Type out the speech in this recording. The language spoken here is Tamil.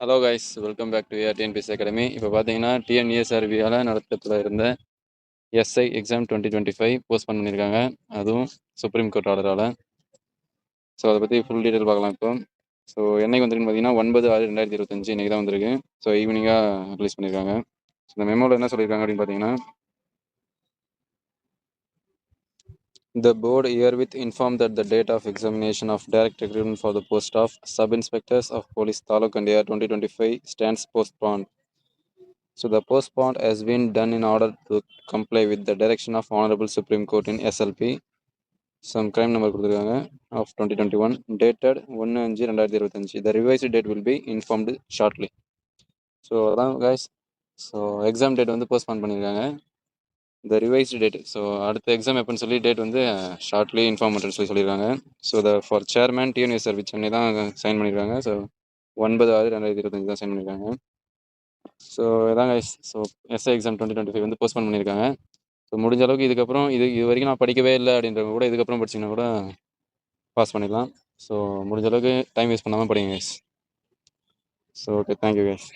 Hello guys welcome back to AR TNPS academy இப்போ பார்த்தீங்கன்னா டிஎன்இஎஸ்ஆர்பியால் நடத்தத்தில் இருந்த SI exam twenty twenty five post பண்ணியிருக்காங்க அதுவும் சுப்ரீம் கோர்ட் ஆர்டரால் ஸோ அதை பற்றி ஃபுல் டீட்டெயில் பார்க்கலாம் இப்போ. ஸோ என்னைக்கு வந்திருக்குன்னு பார்த்தீங்கன்னா ஒன்பது ஆறு ரெண்டாயிரத்தி இருபத்தஞ்சு இன்றைக்கி தான் வந்திருக்கு. ஸோ ஈவினிங்காக ரிலீஸ் பண்ணியிருக்காங்க ஸோ இந்த மெமோவில் என்ன சொல்லியிருக்காங்க அப்படின்னு பார்த்தீங்கன்னா The board herewith informed that the date of examination of direct recruitment for the post of sub-inspectors of police Taluk and year 2025 stands postponed. So the postponed has been done in order to comply with the direction of Honorable Supreme Court in SLP. Some crime number கொடுத்துருக்காங்க of 2021 dated ஒன்று அஞ்சு ரெண்டாயிரத்தி இருபத்தஞ்சு the revised date will be informed shortly. So அதான் guys ஸோ எக்ஸாம் டேட் வந்து போஸ்ட்பான் பண்ணியிருக்காங்க த ரிவைஸ்டு டேட் ஸோ அடுத்த எக்ஸாம் எப்போன்னு சொல்லி டேட் வந்து ஷார்ட்லி இன்ஃபார்ம் பண்ணுறேன்னு சொல்லி சொல்லியிருக்காங்க so the for chairman TNS service Chennai தான் சைன் பண்ணியிருக்காங்க ஸோ ஒன்பது ஆறு ரெண்டாயிரத்தி இருபத்தஞ்சு தான் சைன் பண்ணியிருக்காங்க ஸோ இதாங்க so SI exam twenty twenty five வந்து போஸ்ட்போன் பண்ணியிருக்காங்க ஸோ முடிஞ்ச அளவுக்கு இதுக்கப்புறம் இது இது வரைக்கும் நான் படிக்கவே இல்லை அப்படின்றவங்க கூட இதுக்கப்புறம் படிச்சிங்கன்னா கூட பாஸ் பண்ணிடலாம். ஸோ முடிஞ்ச அளவுக்கு டைம் வேஸ்ட் பண்ணாமல் படிங்க guys so okay thank you guys